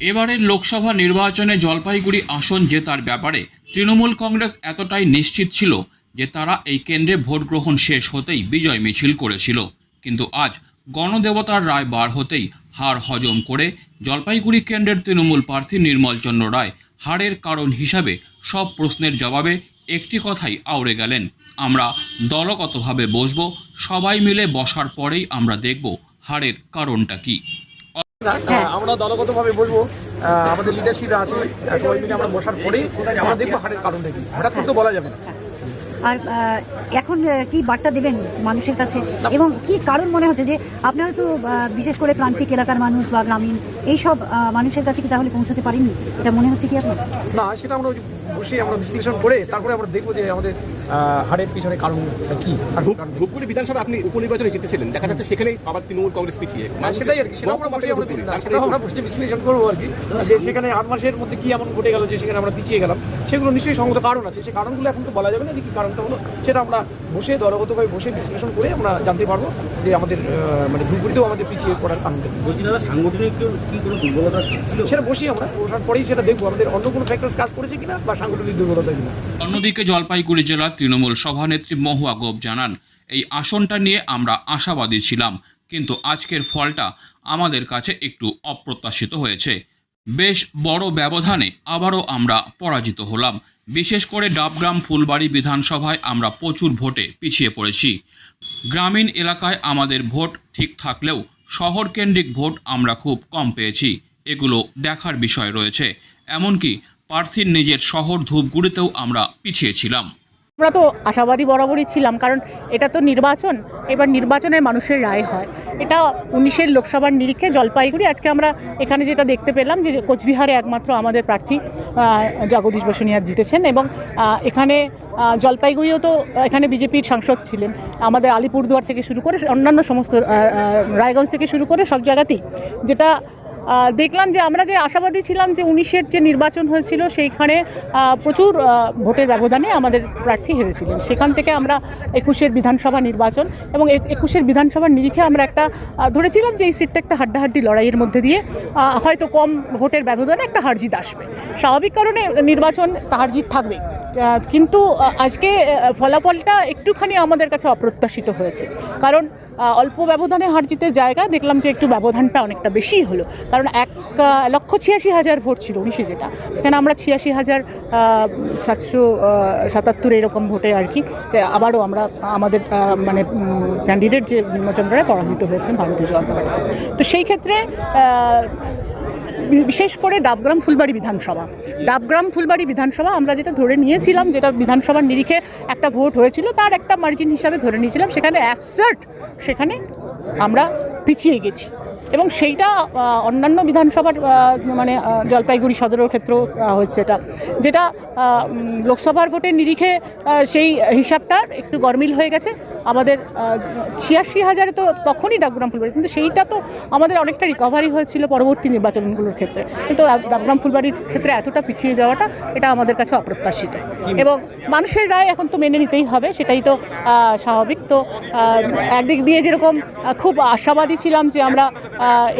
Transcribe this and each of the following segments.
এবারের লোকসভা নির্বাচনে জলপাইগুড়ি আসন জেতার ব্যাপারে তৃণমূল কংগ্রেস এতটাই নিশ্চিত ছিল যে তারা এই কেন্দ্রে ভোট গ্রহণ শেষ হতেই বিজয় মিছিল করেছিল। কিন্তু আজ গণদেবতার রায় বার হতেই হার হজম করে জলপাইগুড়ি কেন্দ্রের তৃণমূল প্রার্থী নির্মল চন্দ্র রায় হারের কারণ হিসাবে সব প্রশ্নের জবাবে একটি কথাই আউড়ে গেলেন। আমরা দলগতভাবে বসবো, সবাই মিলে বসার পরেই আমরা দেখব হারের কারণটা কী। আমরা দলগতভাবে বলব আমাদের লিডারশিপ আছে সবাই মিলে আমরা বসার পরেই আমরা দেখব হাটের কারণ দেখি। হঠাৎ করতে বলা যাবে না। আর এখন কি বার্তা দেবেন মানুষের কাছে? এবং কি কারণ মনে হচ্ছে যে আপনারা তো বিশেষ করে প্রান্তিক এলাকার মানুষ বা গ্রামীণ এইসব মানুষের কাছে কি তাহলে পৌঁছাতে পারেননি? এটা মনে হচ্ছে কি আপনার? না সেটা আমরা বসে আমরা বিশ্লেষণ করে তারপরে আমরা দেখব যে আমাদের হারের পিছনে কারণ কি। ধূপগুড়ি বিধানসভা আপনি উপনির্বাচনে জিতেছিলেন। দেখা যাচ্ছে সেখানেই আবার তৃণমূল কংগ্রেস পিছিয়ে। না, সেটাই আর কি। সেটা আমরা বসে বিশ্লেষণ করব আর কি। যে সেখানে আট মাসের মধ্যে কি এমন ঘটে গেল যে সেখানে আমরা পিছিয়ে গেলাম? সেগুলো নিশ্চয়ই সঙ্গত কারণ আছে। সেই কারণগুলো এখন তো বলা যাবে না যে কি কারণটা হলো সেটা আমরা বসে দলগতভাবে বসে বিশ্লেষণ করে আমরা জানতে পারব যে আমাদের মানে ধূপগুড়িতেও আমাদের পিছিয়ে পড়ার কারণটা বলছি দাদা সাংগঠনিক কেউ কি কোনো দুর্বলতা ছিল সেটা বসি আমরা বসার পরেই সেটা দেখব আমাদের অন্য কোনো ফ্যাক্টরস কাজ করেছে কিনা বা সাংগঠনিক দুর্বলতা কিনা। অন্যদিকে জলপাইগুড়ি জেলার তৃণমূল সভানেত্রী মহুয়া গোপ জানান এই আসনটা নিয়ে আমরা আশাবাদী ছিলাম কিন্তু আজকের ফলটা আমাদের কাছে একটু অপ্রত্যাশিত হয়েছে। বেশ বড় ব্যবধানে আবারও আমরা পরাজিত হলাম। বিশেষ করে ডাবগ্রাম ফুলবাড়ি বিধানসভায় আমরা প্রচুর ভোটে পিছিয়ে পড়েছি। গ্রামীণ এলাকায় আমাদের ভোট ঠিক থাকলেও শহর কেন্দ্রিক ভোট আমরা খুব কম পেয়েছি। এগুলো দেখার বিষয় রয়েছে। এমনকি প্রার্থীর নিজের শহর ধূপগুড়িতেও আমরা পিছিয়ে ছিলাম। আমরা তো আশাবাদী বরাবরই ছিলাম, কারণ এটা তো নির্বাচন। এবার নির্বাচনের মানুষের রায় হয়। এটা উনিশের লোকসভার নিরিখে জলপাইগুড়ি। আজকে আমরা এখানে যেটা দেখতে পেলাম যে কোচবিহারে একমাত্র আমাদের প্রার্থী জগদীশ বসুনিয়া জিতেছেন এবং এখানে জলপাইগুড়িও তো, এখানে বিজেপির সাংসদ ছিলেন। আমাদের আলিপুরদুয়ার থেকে শুরু করে অন্যান্য সমস্ত রায়গঞ্জ থেকে শুরু করে সব জায়গাতেই, যেটা দেখলাম যে আমরা যে আশাবাদী ছিলাম যে উনিশের যে নির্বাচন হয়েছিল, সেইখানে প্রচুর ভোটের ব্যবধানে আমাদের প্রার্থী হেরেছিলেন। সেখান থেকে আমরা একুশের বিধানসভা নির্বাচন এবং একুশের বিধানসভার নিরিখে আমরা একটা ধরেছিলাম যে এই সিটটা একটা হাড্ডাহাড্ডি লড়াইয়ের মধ্যে দিয়ে হয়তো কম ভোটের ব্যবধানে একটা হারজিত আসবে। স্বাভাবিক কারণে নির্বাচন হারজিত থাকবে কিন্তু আজকে ফলাফলটা একটুখানি আমাদের কাছে অপ্রত্যাশিত হয়েছে। কারণ অল্প ব্যবধানে হার জিতের জায়গা, দেখলাম যে একটু ব্যবধানটা অনেকটা বেশিই হলো। কারণ এক লক্ষ ছিয়াশি হাজার ভোট ছিল উনিশে যেটা। সেখানে আমরা ছিয়াশি হাজার সাতশো সাতাত্তর এরকম ভোটে আর কি আবারও আমরা, আমাদের মানে ক্যান্ডিডেট যে নির্বাচন পরাজিত হয়েছেন ভারতীয় জনতা পার্টির কাছে তো সেই ক্ষেত্রে বিশেষ করে ডাবগ্রাম ফুলবাড়ি বিধানসভা। ডাবগ্রাম ফুলবাড়ি বিধানসভা আমরা যেটা ধরে নিয়েছিলাম, যেটা বিধানসভার নিরিখে একটা ভোট হয়েছিল, তার একটা মার্জিন হিসাবে ধরে নিয়েছিলাম, সেখানে অ্যাবসার্ট সেখানে আমরা পিছিয়ে গেছি। এবং সেইটা অন্যান্য বিধানসভার মানে জলপাইগুড়ি সদরের ক্ষেত্রেও হয়েছে এটা। যেটা লোকসভার ভোটের নিরিখে সেই হিসাবটা একটু গরমিল হয়ে গেছে। আমাদের ছিয়াশি হাজারে তো তখনই ডাকগ্রাম ফুলবাড়ি কিন্তু সেইটা তো আমাদের অনেকটা রিকভারি হয়েছিল পরবর্তী নির্বাচনগুলোর ক্ষেত্রে। কিন্তু ডাকগ্রাম ফুলবাড়ির ক্ষেত্রে এতটা পিছিয়ে যাওয়াটা, এটা আমাদের কাছে অপ্রত্যাশিত। এবং মানুষের রায় এখন তো মেনে নিতেই হবে, সেটাই তো স্বাভাবিক। তো একদিক দিয়ে যেরকম খুব আশাবাদী ছিলাম যে আমরা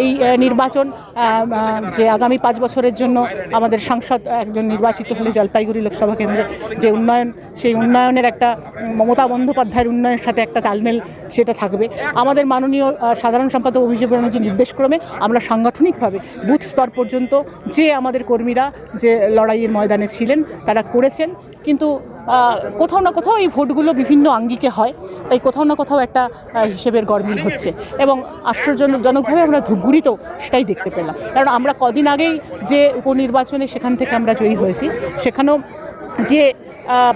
এই নির্বাচন যে আগামী পাঁচ বছরের জন্য আমাদের সাংসদ একজন নির্বাচিত হলে জলপাইগুড়ি লোকসভা কেন্দ্রে যে উন্নয়ন, সেই উন্নয়নের একটা মমতা বন্দ্যোপাধ্যায়ের উন্নয়নের সাথে একটা তালমেল সেটা থাকবে। আমাদের মাননীয় সাধারণ সম্পাদক অভিষেক ব্যানার্জির নির্দেশক্রমে আমরা সাংগঠনিকভাবে বুথ স্তর পর্যন্ত যে আমাদের কর্মীরা যে লড়াইয়ের ময়দানে ছিলেন, তারা করেছেন। কিন্তু কোথাও না কোথাও এই ভোটগুলো বিভিন্ন আঙ্গিকে হয়। তাই কোথাও না কোথাও একটা হিসেবের গরমিল হচ্ছে। এবং আশ্চর্যজনকভাবে আমরা ধূপগুড়িতেও সেটাই দেখতে পেলাম। কারণ আমরা কদিন আগেই যে উপনির্বাচনে সেখান থেকে আমরা জয়ী হয়েছি, সেখানেও যে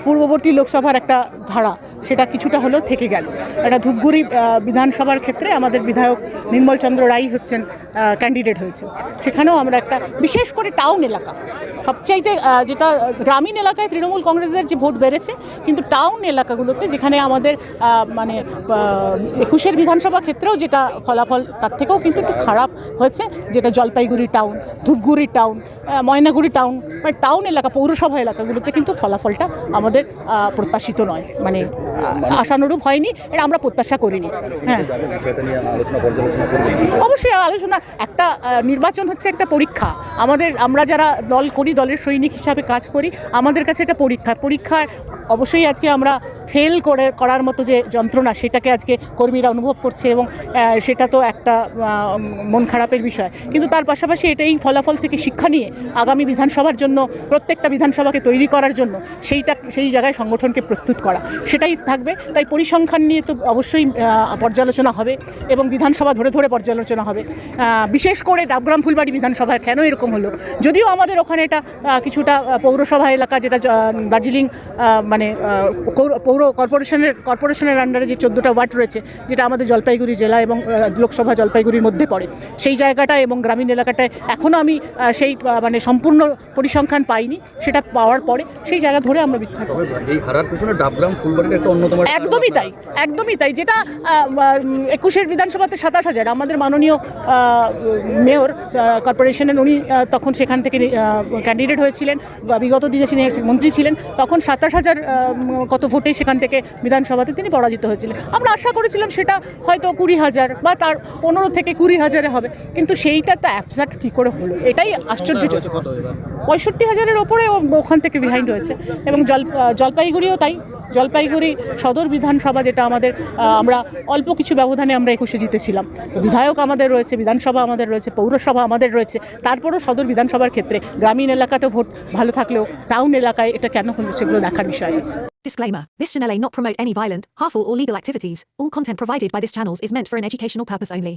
পূর্ববর্তী লোকসভার একটা ধারা সেটা কিছুটা হলেও থেকে গেল। একটা ধূপগুড়ি বিধানসভার ক্ষেত্রে আমাদের বিধায়ক নির্মল চন্দ্র রাই হচ্ছেন ক্যান্ডিডেট হয়েছে সেখানেও আমরা একটা বিশেষ করে টাউন এলাকা, সবচাইতে যেটা গ্রামীণ এলাকায় তৃণমূল কংগ্রেসের যে ভোট বেড়েছে, কিন্তু টাউন এলাকাগুলোতে যেখানে আমাদের মানে একুশের বিধানসভা ক্ষেত্রেও যেটা ফলাফল, তার থেকেও কিন্তু একটু খারাপ হয়েছে, যেটা Jalpaiguri town Dhupguri town Maynaguri town মানে টাউন এলাকা পৌরসভা এলাকাগুলোতে কিন্তু ফলাফলটা আমাদের প্রত্যাশিত নয়। মানে আশানুরূপ হয়নি এটা আমরা প্রত্যাশা করিনি। হ্যাঁ। অবশ্যই আলোচনা। একটা নির্বাচন হচ্ছে একটা পরীক্ষা। আমাদের আমরা যারা দল করি দলের সৈনিক হিসাবে কাজ করি আমাদের কাছে এটা পরীক্ষা। পরীক্ষার অবশ্যই আজকে আমরা ফেল করে করার মতো যে যন্ত্রণা সেটাকে আজকে কর্মীরা অনুভব করছে এবং সেটা তো একটা মন খারাপের বিষয়। কিন্তু তার পাশাপাশি এটা এই ফলাফল থেকে শিক্ষা নিয়ে আগামী বিধানসভার জন্য প্রত্যেকটা বিধানসভাকে তৈরি করার জন্য সেইটা সেই জায়গায় সংগঠনকে প্রস্তুত করা। সেটাই থাকবে। তাই পরিসংখ্যান নিয়ে তো অবশ্যই পর্যালোচনা হবে এবং বিধানসভা ধরে ধরে পর্যালোচনা হবে। বিশেষ করে ডাবগ্রাম ফুলবাড়ি বিধানসভায় কেন এরকম হলো? যদিও আমাদের ওখানে এটা কিছুটা পৌরসভা এলাকা যেটা দার্জিলিং আহ, মানে পৌর কর্পোরেশনের কর্পোরেশনের আন্ডারে যে চোদ্দোটা ওয়ার্ড রয়েছে যেটা আমাদের জলপাইগুড়ি জেলা এবং লোকসভা জলপাইগুড়ির মধ্যে পড়ে। সেই জায়গাটায় এবং গ্রামীণ এলাকাটায় এখনও আমি সেই মানে সম্পূর্ণ পরিসংখ্যান পাইনি সেটা পাওয়ার পরে সেই জায়গা ধরে আমরা বিখ্যাত এই হারার পেছনে ডাবগ্রাম ফুলবাড়ির একটা অন্যতম একদমই তাই একদমই তাই যেটা একুশের বিধানসভাতে সাতাশ হাজার আমাদের মাননীয় মেয়র কর্পোরেশনের উনি তখন সেখান থেকে ক্যান্ডিডেট হয়েছিলেন বা বিগত দিনে তিনি মন্ত্রী ছিলেন তখন সাতাশ হাজার কত ভোটে সেখান থেকে বিধানসভাতে তিনি পরাজিত হয়েছিলেন। আমরা আশা করেছিলাম সেটা হয়তো কুড়ি হাজার বা তার পনেরো থেকে কুড়ি হাজারে হবে। কিন্তু সেইটা তো অ্যাপসাট কী করে হলো? এটাই আশ্চর্য পঁয়ষট্টি হাজারের ওপরে ওখান থেকে বিহাইন্ড হয়েছে। এবং জল জলপাইগুড়িও তাই। জলপাইগুড়ি সদর বিধানসভা যেটা আমাদের আমরা অল্প কিছু ব্যবধানে আমরা একুশে জিতেছিলাম তো বিধায়ক আমাদের রয়েছে বিধানসভা আমাদের রয়েছে পৌরসভা আমাদের রয়েছে তারপরও সদর বিধানসভার ক্ষেত্রে গ্রামীণ এলাকাতে ভোট ভালো থাকলেও টাউন এলাকায় এটা কেন হলো সেগুলো দেখার বিষয় আছে Disclaimer This channel may not promote any violent, harmful, or legal activities. All content provided by this channel is meant for an educational purpose only.